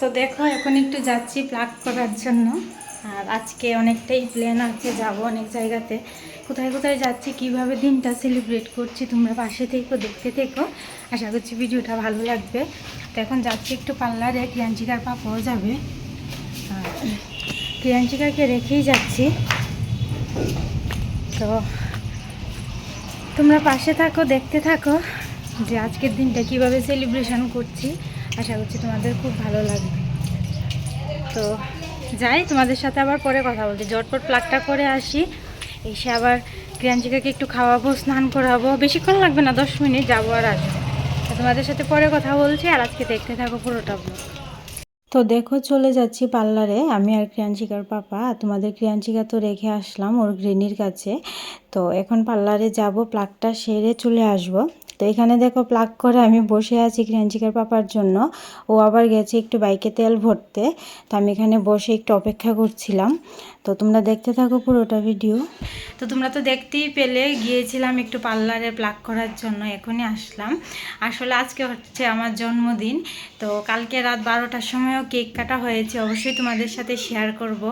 তো দেখো, এখন একটু যাচ্ছি প্লাগ করার জন্য। আর আজকে অনেকটাই প্ল্যান আছে যাব অনেক জায়গাতে। কোথায় কোথায় যাচ্ছি, কীভাবে দিনটা সেলিব্রেট করছি, তোমরা পাশে থেকো, দেখতে থেকো। আশা করছি ভিডিওটা ভালো লাগবে। তো এখন যাচ্ছি একটু পার্লারে ক্রিয়াঞ্চিকার পাপাও যাবে। আর ক্রিয়াঞ্চিকাকে রেখেই যাচ্ছি। তো তোমরা পাশে থাকো, দেখতে থাকো যে আজকের দিনটা কীভাবে সেলিব্রেশন করছি। আশা করছি তোমাদের খুব ভালো লাগবে। তো যাই, তোমাদের সাথে আবার পরে কথা বলতে। জটপট প্লাগটা করে আসি। এসে আবার ক্রিয়াঞ্চিকাকে একটু খাওয়াবো, স্নান করাবো। বেশিক্ষণ লাগবে না, দশ মিনিট যাব আর আসব। তোমাদের সাথে পরে কথা বলছি আর আজকে দেখতে থাকো পুরোটা ব্লগ তো দেখো, চলে যাচ্ছি পার্লারে। আমি আর ক্রিয়াঞ্চিকার পাপা। তোমাদের ক্রিয়াঞ্চিকা তো রেখে আসলাম ওর গ্রিনির কাছে। তো এখন পার্লারে যাব প্লাগটা সেরে চলে আসব। তো এখানে দেখো প্লাগ করে আমি বসে আছি ক্রিয়াঞ্চিকার পাপার জন্য। ও আবার গেছে একটু বাইকে তেল ভরতে। তো আমি এখানে বসে একটু অপেক্ষা করছিলাম। তো তোমরা দেখতে থাকো পুরোটা ভিডিও তো তোমরা তো দেখতেই পেলে, গিয়েছিলাম একটু পার্লারে প্লাগ করার জন্য, এখনই আসলাম। আসলে আজকে হচ্ছে আমার জন্মদিন। তো কালকে রাত বারোটার সময়ও কেক কাটা হয়েছে, অবশ্যই তোমাদের সাথে শেয়ার করব।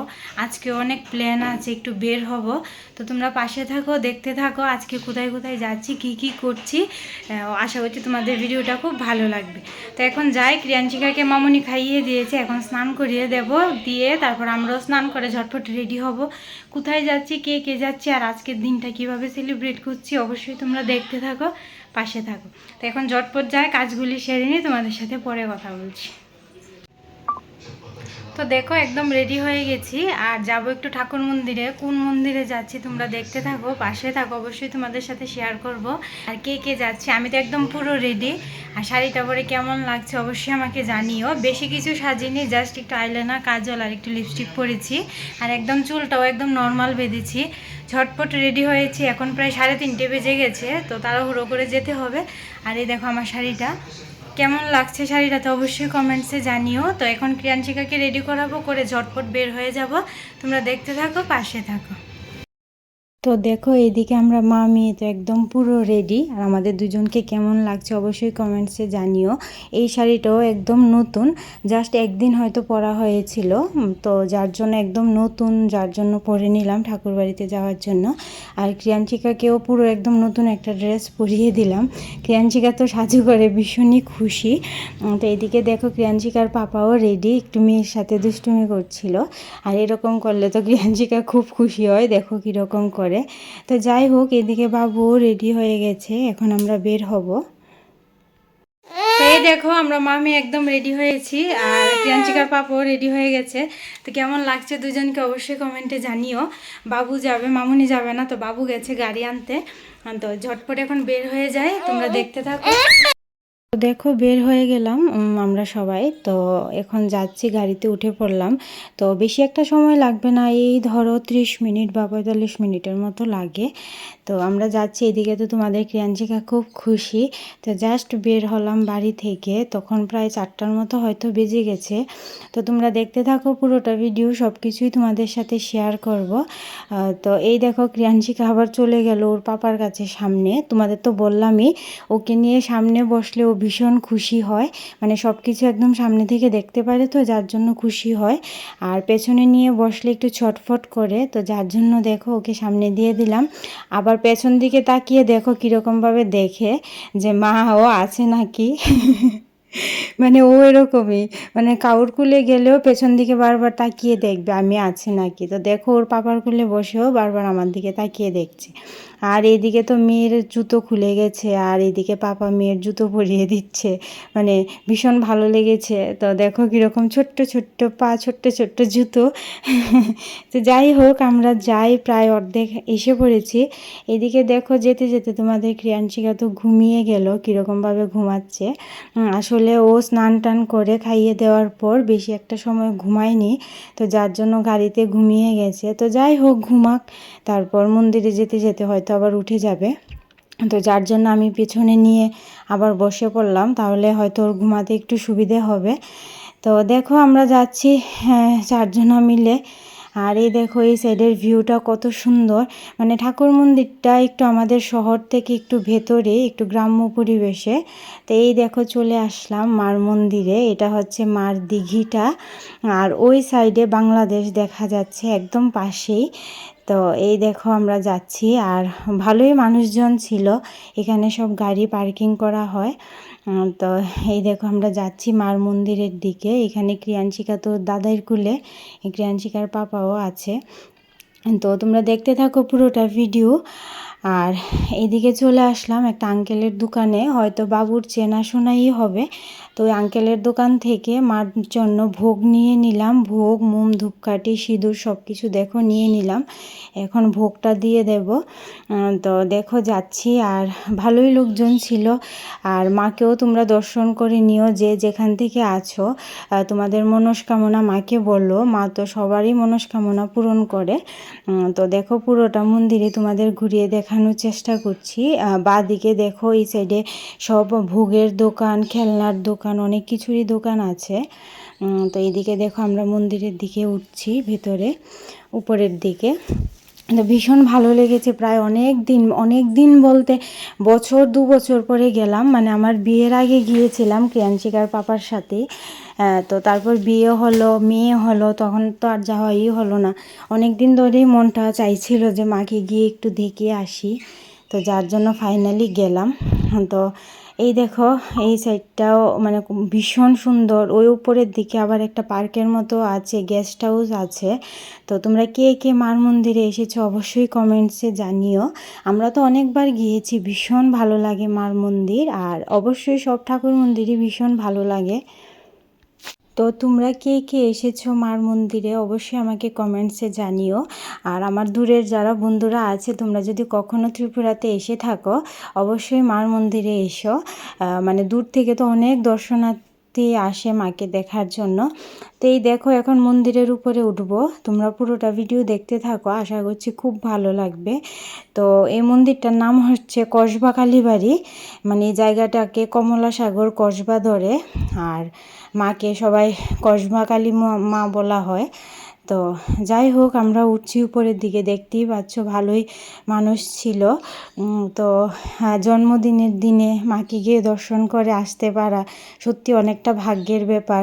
আজকে অনেক প্ল্যান আছে, একটু বের হব। তো তোমরা পাশে থাকো দেখতে থাকো, আজকে কোথায় কোথায় যাচ্ছি, কি কি করছি আশা করছি তোমাদের ভিডিওটা খুব ভালো লাগবে। তো এখন যাই ক্রিয়াঞ্চিকাকে মামনি খাইয়ে দিয়েছে, এখন স্নান করিয়ে দেব, দিয়ে তারপর আমরাও স্নান করে ঝটপট রেডি হব। কোথায় যাচ্ছি, কে কে যাচ্ছি, আর আজকের দিনটা কীভাবে সেলিব্রেট করছি, অবশ্যই তোমরা দেখতে থাকো, পাশে থাকো। তো এখন ঝটপট যায় কাজগুলি সেরে নিয়ে তোমাদের সাথে পরে কথা বলছি। তো দেখো, একদম রেডি হয়ে গেছি। আর যাব একটু ঠাকুর মন্দিরে। কোন মন্দিরে যাচ্ছি তোমরা দেখতে থাকো, পাশে থাকো, অবশ্যই তোমাদের সাথে শেয়ার করব। আর কে কে যাচ্ছে, আমি তো একদম পুরো রেডি আর শাড়িটা পরে কেমন লাগছে অবশ্যই আমাকে জানিও। বেশি কিছু সাজিনি জাস্ট একটু আইলাইনার কাজল আর একটু লিপস্টিক পরেছি। আর একদম চুলটাও একদম নর্মাল বেঁধেছি। ঝটপট রেডি হয়েছি, এখন প্রায় সাড়ে তিনটে বেজে গেছে, তো তাড়াহুড়ো করে যেতে হবে। আর এই দেখো আমার শাড়িটা। কেমন লাগছে শাড়িটা তো অবশ্যই কমেন্টসে জানিও। তো এখন ক্রিয়াঞ্চিকাকে রেডি করাবো, করে ঝটপট বের হয়ে যাব। তোমরা দেখতে থাকো, পাশে থাকো। তো দেখো এইদিকে আমরা মা মেয়ে তো একদম পুরো রেডি আর আমাদের দুজনকে কেমন লাগছে অবশ্যই কমেন্টসে জানিও। এই শাড়িটাও একদম নতুন জাস্ট একদিন হয়তো পরা হয়েছিল। তো যার জন্য একদম নতুন, যার জন্য পরে নিলাম ঠাকুরবাড়িতে যাওয়ার জন্য। আর ক্রিয়াঞ্চিকাকেও পুরো একদম নতুন একটা ড্রেস পরিয়ে দিলাম। ক্রিয়াঞ্চিকা তো সাজু করে, ভীষণই খুশি। তো এদিকে দেখো, ক্রিয়াঞ্চিকার পাপাও রেডি একটু মেয়ের সাথে দুষ্টুমি করছিল। আর এরকম করলে তো ক্রিয়াঞ্চিকা খুব খুশি হয়, দেখো কীরকম করে। তো যাই হোক, এদিকে বাবুও রেডি হয়ে গেছে, এখন আমরা বের হব। এই দেখো, আমরা মামি একদম রেডি হয়েছি, আর প্রিয়াঞ্চিকার পাপাও রেডি হয়ে গেছে। তো কেমন লাগছে দুজনকে অবশ্যই কমেন্টে জানিও। বাবু যাবে, মামুনি যাবে না, তো বাবু গেছে গাড়ি আনতে। তো ঝটপট এখন বের হয়ে যায়, তোমরা দেখতে থাকো। দেখো, বের হয়ে গেলাম আমরা সবাই। তো এখন যাচ্ছি, গাড়িতে উঠে পড়লাম। তো বেশি একটা সময় লাগবে না, এই ধরো ত্রিশ মিনিট বা পঁয়তাল্লিশ মিনিটের মতো লাগে। তো আমরা যাচ্ছি, এদিকে তো তোমাদের ক্রিয়াঞ্চিকা খুব খুশি। তো জাস্ট বের হলাম বাড়ি থেকে, তখন প্রায় চারটার মতো হয়তো বেজে গেছে। তো তোমরা দেখতে থাকো পুরোটা ভিডিও সব কিছুই তোমাদের সাথে শেয়ার করব। তো এই দেখো ক্রিয়াঞ্চিকা আবার চলে গেল ওর পাপার কাছে সামনে। তোমাদের তো বললামই, ওকে নিয়ে সামনে বসলে ও ভীষণ খুশি হয়। মানে সব কিছু একদম সামনে থেকে দেখতে পারে তো, যার জন্য খুশি হয়। আর পেছনে নিয়ে বসলে একটু ছটফট করে, তো যার জন্য দেখো ওকে সামনে দিয়ে দিলাম। আবার পেছন দিকে তাকিয়ে দেখো কীরকমভাবে দেখে যে, মা, ও আছে নাকি? মানে ও এরকমই। মানে কাউর কুলে গেলেও পেছন দিকে বারবার তাকিয়ে দেখবে, আমি আছি নাকি? তো দেখো ওর পাপার কুলে বসেও বারবার আমার দিকে তাকিয়ে দেখছে। আর এদিকে তো মেয়ের জুতো খুলে গেছে, আর এদিকে পাপা মেয়ের জুতো পরিয়ে দিচ্ছে। মানে ভীষণ ভালো লেগেছে। তো দেখো কীরকম ছোট্ট ছোট্ট পা, ছোট্ট ছোট্ট জুতো। তো যাই হোক, আমরা যাই, প্রায় অর্ধেক এসে পড়েছি। এদিকে দেখো যেতে যেতে তোমাদের ক্রিয়াঞ্চিকা তো ঘুমিয়ে গেল, কীরকমভাবে ঘুমাচ্ছে। আসলে ও স্নান টান করে খাইয়ে দেওয়ার পর বেশি একটা সময় ঘুমায়নি, তো যার জন্য গাড়িতে ঘুমিয়ে গেছে। তো যাই হোক, ঘুমাক। তারপর মন্দিরে যেতে যেতে হয়তো আবার উঠে যাবে। তো যার জন্য আমি পেছনে নিয়ে আবার বসে পড়লাম তাহলে হয়তো ওর ঘুমাতে একটু সুবিধে হবে। তো দেখো আমরা যাচ্ছি হ্যাঁ, চারজনা মিলে। আর এই দেখো এই সাইডের ভিউটা কত সুন্দর। মানে ঠাকুর মন্দিরটা একটু আমাদের শহর থেকে একটু ভেতরে একটু গ্রাম্য পরিবেশে। তো এই দেখো চলে আসলাম মার মন্দিরে। এটা হচ্ছে মার দিঘিটা। আর ওই সাইডে বাংলাদেশ দেখা যাচ্ছে একদম পাশেই। তো এই দেখো আমরা যাচ্ছি। আর ভালোই মানুষজন ছিল। এখানে সব গাড়ি পার্কিং করা হয়। তো এই দেখো আমরা যাচ্ছি মার মন্দিরের দিকে। এখানে ক্রিয়াঞ্চিকা তো দাদার কুলে ক্রিয়াংশিকার পাপাও আছে। তো তোমরা দেখতে থাকো পুরোটা ভিডিও আর এদিকে চলে আসলাম একটা আঙ্কেলের দোকানে, হয়তো বাবুর চেনাশোনাই হবে। তো ওই আঙ্কেলের দোকান থেকে মার জন্য ভোগ নিয়ে নিলাম। ভোগ, মোম, ধূপকাঠি, সিঁদুর সব কিছু দেখো নিয়ে নিলাম। এখন ভোগটা দিয়ে দেব। তো দেখো যাচ্ছি আর ভালোই লোকজন ছিল। আর মাকেও তোমরা দর্শন করে নিও, যে যেখান থেকে আছো। তোমাদের মনস্কামনা মাকে বলল মা তো সবারই মনস্কামনা পূরণ করে। তো দেখো পুরোটা মন্দিরে তোমাদের ঘুরিয়ে দেখানোর চেষ্টা করছি। বা দিকে দেখো এই সাইডে সব ভোগের দোকান, খেলনার দোকান, অনেক কিছুরই দোকান আছে। তো এইদিকে দেখো আমরা মন্দিরের দিকে উঠছি, ভেতরে, উপরের দিকে। তো ভীষণ ভালো লেগেছে প্রায় অনেক দিন অনেক দিন বলতে বছর, দু বছর পরে গেলাম। মানে আমার বিয়ের আগে গিয়েছিলাম ক্রিয়াঞ্চিকার পাপার সাথে। তো তারপর বিয়ে হলো, মেয়ে হলো, তখন তো আর যাওয়াই হলো না। অনেক দিন ধরেই মনটা চাইছিল যে মাকে গিয়ে একটু দেখে আসি। তো যার জন্য ফাইনালি গেলাম। তো এই দেখো, এই সাইডটাও মানে ভীষণ সুন্দর। ওই উপরের দিকে আবার একটা পার্কের মতো আছে গেস্ট হাউস আছে। তো তোমরা কে কে মার মন্দিরে এসেছ অবশ্যই কমেন্টসে জানিও। আমরা তো অনেকবার গিয়েছি, ভীষণ ভালো লাগে মার মন্দির। আর অবশ্যই সব ঠাকুর মন্দিরই ভীষণ ভালো লাগে। তো তোমরা কে কে এসেছ মার মন্দিরে, অবশ্যই আমাকে কমেন্টসে জানিও। আর আমার দূরের যারা বন্ধুরা আছে, তোমরা যদি কখনো ত্রিপুরাতে এসে থাকো, অবশ্যই মার মন্দিরে এসো। মানে দূর থেকে তো অনেক দর্শনার্থী আসে মাকে দেখার জন্য। তো এই দেখো, এখন মন্দিরের উপরে উঠব। তোমরা পুরোটা ভিডিও দেখতে থাকো, আশা করছি খুব ভালো লাগবে। তো এই মন্দিরটার নাম হচ্ছে কসবা কালীবাড়ি। মানে এই জায়গাটাকে কমলা সাগর কসবা ধরে। আর মাকে সবাই কসবা কালী মা বলা হয়। তো যাই হোক আমরা উঠছি উপরের দিকে দেখতেই পাচ্ছ ভালোই মানুষ ছিল। তো হ্যাঁ, জন্মদিনের দিনে মাকে গিয়ে দর্শন করে আসতে পারা সত্যি অনেকটা ভাগ্যের ব্যাপার।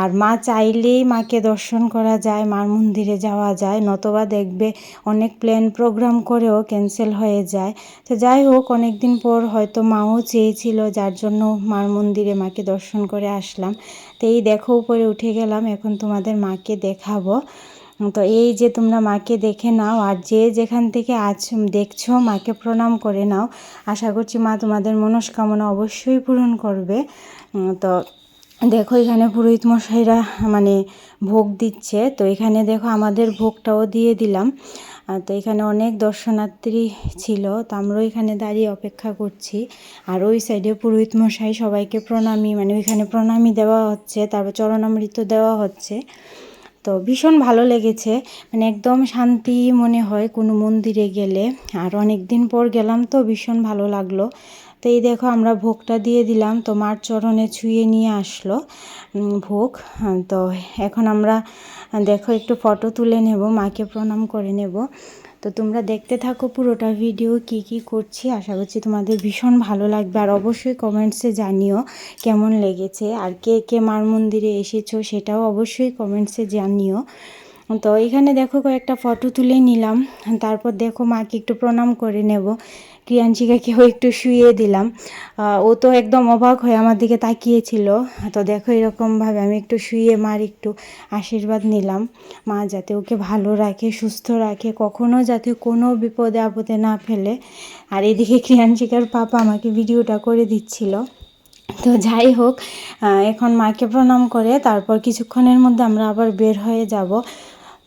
আর মা চাইলেই মাকে দর্শন করা যায় মার মন্দিরে যাওয়া যায় নতবা দেখবে অনেক প্ল্যান প্রোগ্রাম করেও ক্যান্সেল হয়ে যায়। তো যাই হোক অনেক দিন পর হয়তো মাও চেয়েছিল যার জন্য মার মন্দিরে মাকে দর্শন করে আসলাম। তো এই দেখো উপরে উঠে গেলাম, এখন তোমাদের মাকে দেখাবো। তো এই যে তোমরা মাকে দেখে নাও, আর যে যেখান থেকে আছ, দেখছ, মাকে প্রণাম করে নাও। আশা করছি মা তোমাদের মনস্কামনা অবশ্যই পূরণ করবে। তো দেখো এখানে পুরোহিত মশাইরা মানে ভোগ দিচ্ছে। তো এখানে দেখো আমাদের ভোগটাও দিয়ে দিলাম। আর তো এখানে অনেক দর্শনার্থী ছিল, তো আমরাও এখানে দাঁড়িয়ে অপেক্ষা করছি। আর ওই সাইডে পুরোহিত মশাই সবাইকে প্রণামী মানে ওইখানে প্রণামী দেওয়া হচ্ছে, তারপর চরণামৃত দেওয়া হচ্ছে। তো ভীষণ ভালো লেগেছে মানে একদম শান্তি মনে হয় কোনো মন্দিরে গেলে। আর অনেক দিন পর গেলাম তো ভীষণ ভালো লাগল। তো এই দেখো আমরা ভোগটা দিয়ে দিলাম। তো মার চরণে ছুঁয়ে নিয়ে আসলো ভোগ। তো এখন আমরা, দেখো একটু ফটো তুলে নেব, মাকে প্রণাম করে নেব। তো তোমরা দেখতে থাকো পুরোটা ভিডিও, কি কি করছি। আশা করছি তোমাদের ভীষণ ভালো লাগবে। আর অবশ্যই কমেন্টসে জানিও কেমন লেগেছে, আর কে কে মার মন্দিরে এসেছ সেটাও অবশ্যই কমেন্টসে জানিও। তো এখানে দেখো কয়েকটা ফটো তুলে নিলাম। তারপর দেখো মাকে একটু প্রণাম করে নেব। ক্রিয়াঞ্চিকাকেও একটু শুয়ে দিলাম। ও তো একদম অবাক হয়ে আমার দিকে তাকিয়েছিল। তো দেখো এরকমভাবে আমি একটু শুয়ে মার একটু আশীর্বাদ নিলাম। মা যাতে ওকে ভালো রাখে, সুস্থ রাখে, কখনো যাতে কোনো বিপদে আপদে না ফেলে। আর এদিকে ক্রিয়াঞ্চিকার পাপা আমাকে ভিডিওটা করে দিচ্ছিল। তো যাই হোক এখন মাকে প্রণাম করে, তারপর কিছুক্ষণের মধ্যে আমরা আবার বের হয়ে যাব।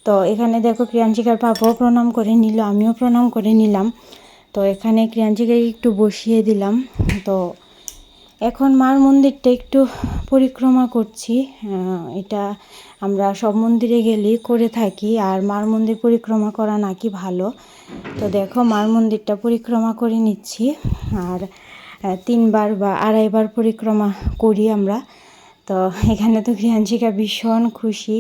তো এখানে দেখো ক্রিয়াঞ্চিকার পাপাও প্রণাম করে নিল, আমিও প্রণাম করে নিলাম। তো এখানে ক্রিয়াঞ্চিকাকে একটু বসিয়ে দিলাম। তো এখন মার মন্দিরটা একটু পরিক্রমা করছি। এটা আমরা সব মন্দিরে গেলেই করে থাকি। আর মার মন্দির পরিক্রমা করা নাকি ভালো। তো দেখো, মার মন্দিরটা পরিক্রমা করে নিচ্ছি। আর তিনবার বা আড়াইবার পরিক্রমা করি আমরা। তো এখানে তো ক্রিয়াঞ্জিকা ভীষণ খুশি।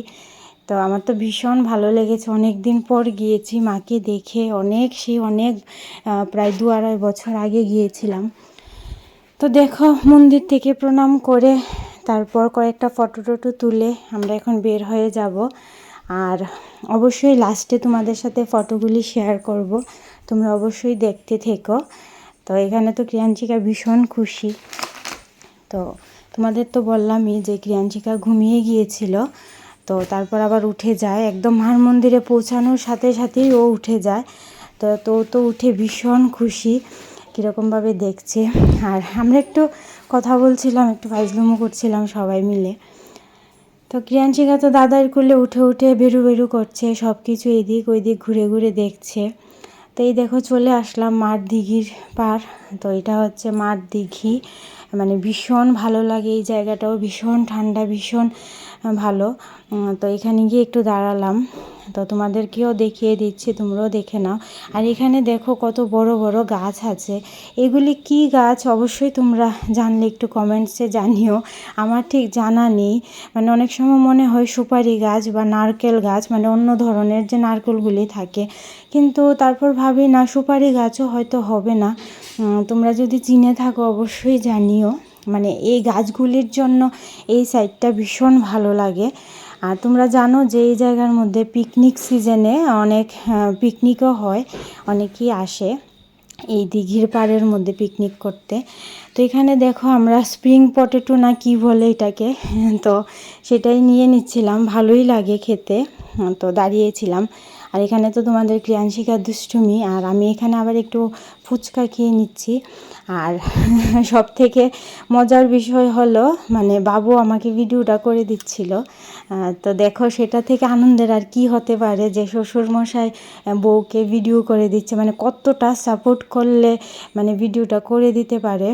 তো আমার তো ভীষণ ভালো লেগেছে। অনেক দিন পর গিয়েছি মাকে দেখে, অনেক, সেই অনেক প্রায় দু আড়াই বছর আগে গিয়েছিলাম। তো দেখো, মন্দির থেকে প্রণাম করে তারপর কয়েকটা ফটো টটো তুলে আমরা এখন বের হয়ে যাব। আর অবশ্যই লাস্টে তোমাদের সাথে ফটোগুলি শেয়ার করব। তোমরা অবশ্যই দেখতে থেকো। তো এখানে তো ক্রিয়াঞ্চিকা ভীষণ খুশি। তো তোমাদের তো বললামই যে ক্রিয়াঞ্চিকা ঘুমিয়ে গিয়েছিল। তো তারপর আবার উঠে যায়। একদম মার মন্দিরে পৌঁছানোর সাথে সাথেই ও উঠে যায়। তো তো তো উঠে ভীষণ খুশি, কীরকমভাবে দেখছে। আর আমরা একটু কথা বলছিলাম, একটু ফাইজলুমো করছিলাম সবাই মিলে। তো ক্রিয়াঞ্চিকা তো দাদার কোলে উঠে উঠে বেরু বেরু করছে সব কিছু এদিক ওইদিক ঘুরে ঘুরে দেখছে। তো এই দেখো চলে আসলাম মাঠ দিঘির পার তো এটা হচ্ছে মাঠ দিঘি। মানে ভীষণ ভালো লাগে এই জায়গাটাও, ভীষণ ঠান্ডা, ভীষণ ভালো। তো এখানে গিয়ে একটু দাঁড়ালাম। তো তোমাদেরকেও দেখিয়ে দিচ্ছি, তোমরাও দেখে নাও। আর এখানে দেখো কত বড় বড় গাছ আছে। এগুলি কি গাছ? অবশ্যই তোমরা জানলে একটু কমেন্টসে জানিও। আমার ঠিক জানা নেই। মানে অনেক সময় মনে হয় সুপারি গাছ বা নারকেল গাছ মানে অন্য ধরনের যে নারকেলগুলি থাকে। কিন্তু তারপর ভাবি না, সুপারি গাছও হয়তো হবে না। তোমরা যদি চিনে থাকো, অবশ্যই জানিও। মানে এই গাছগুলির জন্য এই সাইডটা ভীষণ ভালো লাগে। আর তোমরা জানো যে এই জায়গার মধ্যে পিকনিক সিজনে অনেক পিকনিকও হয়, অনেকেই আসে এই দিঘির পাড়ের মধ্যে পিকনিক করতে। তো এখানে দেখো আমরা স্প্রিং পটেটো না কি বলে এটাকে, তো সেটাই নিয়ে নিচ্ছিলাম, ভালোই লাগে খেতে। তো দাঁড়িয়েছিলাম। আর এখানে তো তোমাদের ক্রিয়াংশিকা দুষ্টুমি, আর আমি এখানে আবার একটু ফুচকা খেয়ে নিচ্ছি। আর সব থেকে মজার বিষয় হলো মানে বাবু আমাকে ভিডিওটা করে দিচ্ছিল। তো দেখো সেটা থেকে আনন্দের আর কি হতে পারে যে শ্বশুরমশাই বউকে ভিডিও করে দিচ্ছে। মানে কতটা সাপোর্ট করলে মানে ভিডিওটা করে দিতে পারে।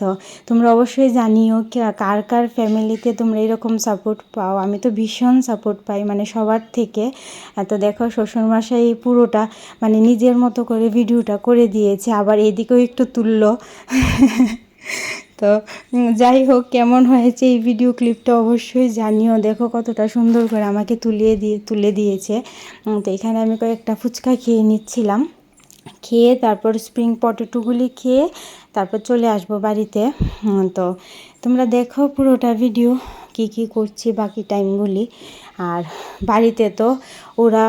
তো তোমরা অবশ্যই জানিও কার কার ফ্যামিলিতে তোমরা এরকম সাপোর্ট পাও। আমি তো ভীষণ সাপোর্ট পাই মানে সবার থেকে। তো দেখো শ্বশুরমশাই পুরোটা মানে নিজের মতো করে ভিডিওটা করে দিয়েছে আবার এদিকেও একটু তুললো। তো যাই হোক, কেমন হয়েছে এই ভিডিও ক্লিপটা অবশ্যই জানিও। দেখো কতটা সুন্দর করে আমাকে তুলিয়ে দিয়ে, তুলে দিয়েছে। তো এখানে আমি কয়েকটা ফুচকা খেয়ে নিচ্ছিলাম। খেয়ে তারপর স্প্রিং পটেটোগুলি খেয়ে তারপর চলে আসব বাড়িতে। তো তোমরা দেখো পুরোটা ভিডিও কি কি করছি বাকি টাইমগুলি আর বাড়িতে তো ওরা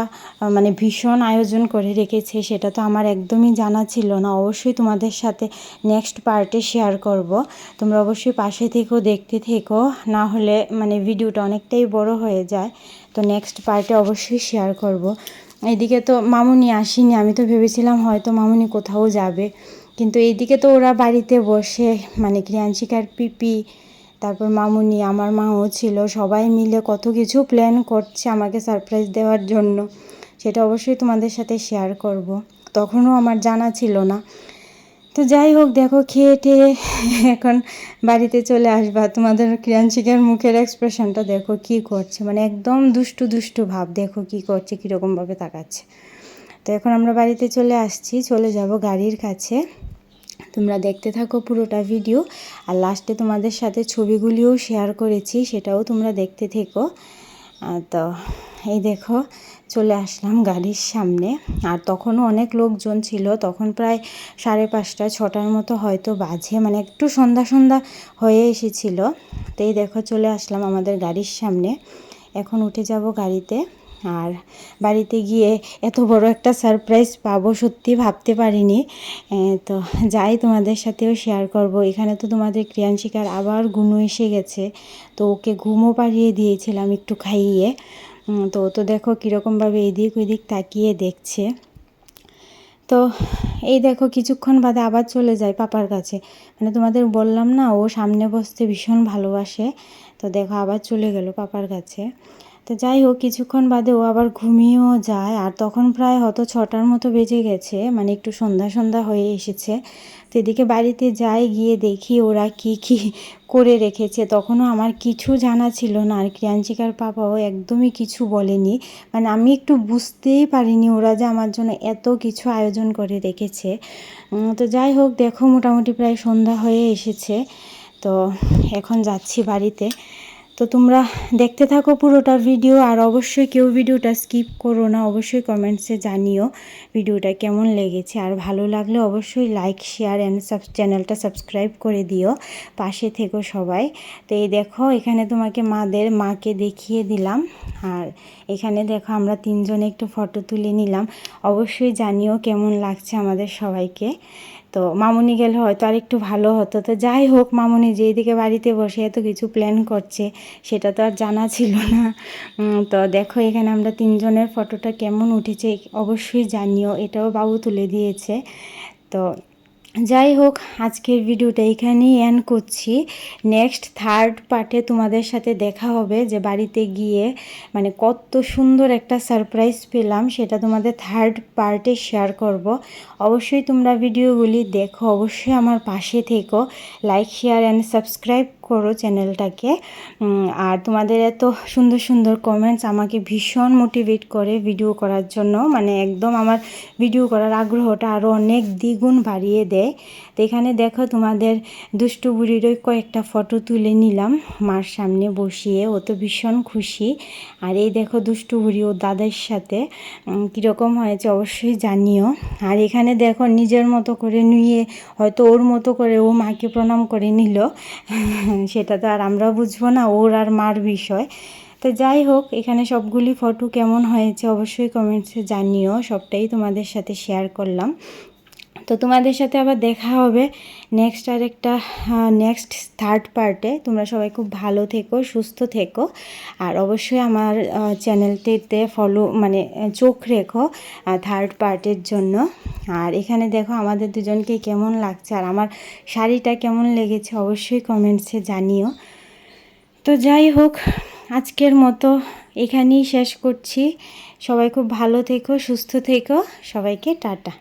মানে ভীষণ আয়োজন করে রেখেছে, সেটা তো আমার একদমই জানা ছিল না। অবশ্যই তোমাদের সাথে নেক্সট পার্টে শেয়ার করব। তোমরা অবশ্যই পাশে থেকেও দেখতে থেকো, না হলে মানে ভিডিওটা অনেকটাই বড় হয়ে যায়। তো নেক্সট পার্টে অবশ্যই শেয়ার করব। এদিকে তো মামুনি আসেনি, আমি তো ভেবেছিলাম হয়তো মামুনি কোথাও যাবে। কিন্তু এইদিকে তো ওরা বাড়িতে বসে মানে ক্রিয়াংশিকার পিপি তারপর মামুনি, আমার মাও ছিল, সবাই মিলে কত কিছু প্ল্যান করছে আমাকে সারপ্রাইজ দেওয়ার জন্য। সেটা অবশ্যই তোমাদের সাথে শেয়ার করব। তখনও আমার জানা ছিল না। তো যাই হোক, দেখো, খেয়ে টেয়ে এখন বাড়িতে চলে আসবা। তোমাদের ক্রিয়াংশিকার মুখের এক্সপ্রেশনটা দেখো কি করছে। মানে একদম দুষ্টু দুষ্টু ভাব। দেখো কি করছে, কীরকমভাবে তাকাচ্ছে। তো এখন আমরা বাড়িতে চলে আসছি। চলে যাব গাড়ির কাছে। তোমরা দেখতে থাকো পুরোটা ভিডিও আর লাস্টে তোমাদের সাথে ছবিগুলিও শেয়ার করেছি, সেটাও তোমরা দেখতে থেকো। তো এই দেখো, চলে আসলাম গাড়ির সামনে। আর তখনও অনেক লোকজন ছিল, তখন প্রায় সাড়ে পাঁচটা, ছটার মতো হয়তো বাজে মানে একটু সন্ধ্যা সন্ধ্যা হয়ে এসেছিল। তো এই দেখো, চলে আসলাম আমাদের গাড়ির সামনে। এখন উঠে যাব গাড়িতে। আর বাড়িতে গিয়ে এত বড় একটা সারপ্রাইজ পাবো সত্যি ভাবতে পারিনি। তো যাই তোমাদের সাথেও শেয়ার করব। এখানে তো তোমাদের ক্রিয়াংশিকার আবার গুনু এসে গেছে। তো ওকে ঘুমও পাড়িয়ে দিয়েছিলাম একটু খাইয়ে। তো তো দেখো কীরকমভাবে এদিক ওইদিক তাকিয়ে দেখছে। তো এই দেখো কিছুক্ষণ বাদে আবার চলে যায় পাপার কাছে। মানে তোমাদের বললাম না, ও সামনে বসতে ভীষণ ভালোবাসে। তো দেখো আবার চলে গেল পাপার কাছে। তো যাই হোক, কিছুক্ষণ বাদে ও আবার ঘুমিয়েও যায়। আর তখন প্রায় হয়তো ছটার মতো বেজে গেছে মানে একটু সন্ধ্যা সন্ধ্যা হয়ে এসেছে। তো এদিকে বাড়িতে যাই, গিয়ে দেখি ওরা কি কি করে রেখেছে। তখনও আমার কিছু জানা ছিল না। আর ক্রিয়াঞ্চিকার পাপাও একদমই কিছু বলেনি। মানে আমি একটু বুঝতেই পারিনি ওরা যে আমার জন্য এত কিছু আয়োজন করে রেখেছে। তো যাই হোক, দেখো মোটামুটি প্রায় সন্ধ্যা হয়ে এসেছে। তো এখন যাচ্ছি বাড়িতে। তো তোমরা দেখতে থাকো পুরোটা ভিডিও আর অবশ্যই কেউ ভিডিওটা স্কিপ করো না, অবশ্যই কমেন্টসে জানিও ভিডিওটা কেমন লেগেছে। আর ভালো লাগলে অবশ্যই লাইক শেয়ার অ্যান্ড সাব চ্যানেলটা সাবস্ক্রাইব করে দিও পাশে থেকো সবাই। তো এই দেখো, এখানে তোমাকে মাদের মাকে দেখিয়ে দিলাম। আর এখানে দেখো, আমরা তিনজনে একটু ফটো তুলে নিলাম। অবশ্যই জানিও কেমন লাগছে আমাদের সবাইকে। তো মামুনি গেলে হয়তো আর একটু ভালো হতো। তো যাই হোক, মামুনি যেদিকে বাড়িতে বসে এত কিছু প্ল্যান করছে, সেটা তো আর জানা ছিল না। তো দেখো এখানে আমরা তিনজনের ফটোটা কেমন উঠেছে, অবশ্যই জানিও, এটাও বাবু তুলে দিয়েছে। তো যাই হোক, আজকের ভিডিওটা এখানেই এন্ড করছি। নেক্সট থার্ড পার্টে তোমাদের সাথে দেখা হবে যে বাড়িতে গিয়ে মানে কত সুন্দর একটা সারপ্রাইজ পেলাম, সেটা তোমাদের থার্ড পার্টে শেয়ার করব। অবশ্যই তোমরা ভিডিওগুলি দেখো, অবশ্যই আমার পাশে থেকো। লাইক শেয়ার অ্যান্ড সাবস্ক্রাইব করো চ্যানেলটাকে। আর তোমাদের এত সুন্দর সুন্দর কমেন্টস আমাকে ভীষণ মোটিভেট করে ভিডিও করার জন্য। মানে একদম আমার ভিডিও করার আগ্রহটা আরও অনেক দ্বিগুণ বাড়িয়ে দেয়। তো এখানে দেখো তোমাদের দুষ্টু বুড়িরই কয়েকটা ফটো তুলে নিলাম মার সামনে বসিয়ে, ও তো ভীষণ খুশি। আর এই দেখো দুষ্টু বুড়ি ও দাদার সাথে কীরকম হয়েছে অবশ্যই জানিও। আর এখানে দেখো নিজের মতো করে নিয়ে, হয়তো ওর মতো করে ও মাকে প্রণাম করে নিল। সেটা তো আর আমরা বুঝব না, ওর আর মার বিষয়। তো যাই হোক, এখানে সবগুলি ফটো কেমন হয়েছে অবশ্যই কমেন্টসে জানিও, সবটাই তোমাদের সাথে শেয়ার করলাম। তো তোমাদের সাথে আবার দেখা হবে নেক্সট আর একটা নেক্সট থার্ড পার্টে তোমরা সবাই খুব ভালো থেকো, সুস্থ থেকো। আর অবশ্যই আমার চ্যানেলটিতে ফলো মানে চোখ রেখো থার্ড পার্টের জন্য। আর এখানে দেখো আমাদের দুজনকে কেমন লাগছে, আর আমার শাড়িটা কেমন লেগেছে অবশ্যই কমেন্টসে জানিও। তো যাই হোক, আজকের মতো এখানেই শেষ করছি। সবাই খুব ভালো থেকো, সুস্থ থেকো। সবাইকে টাটা।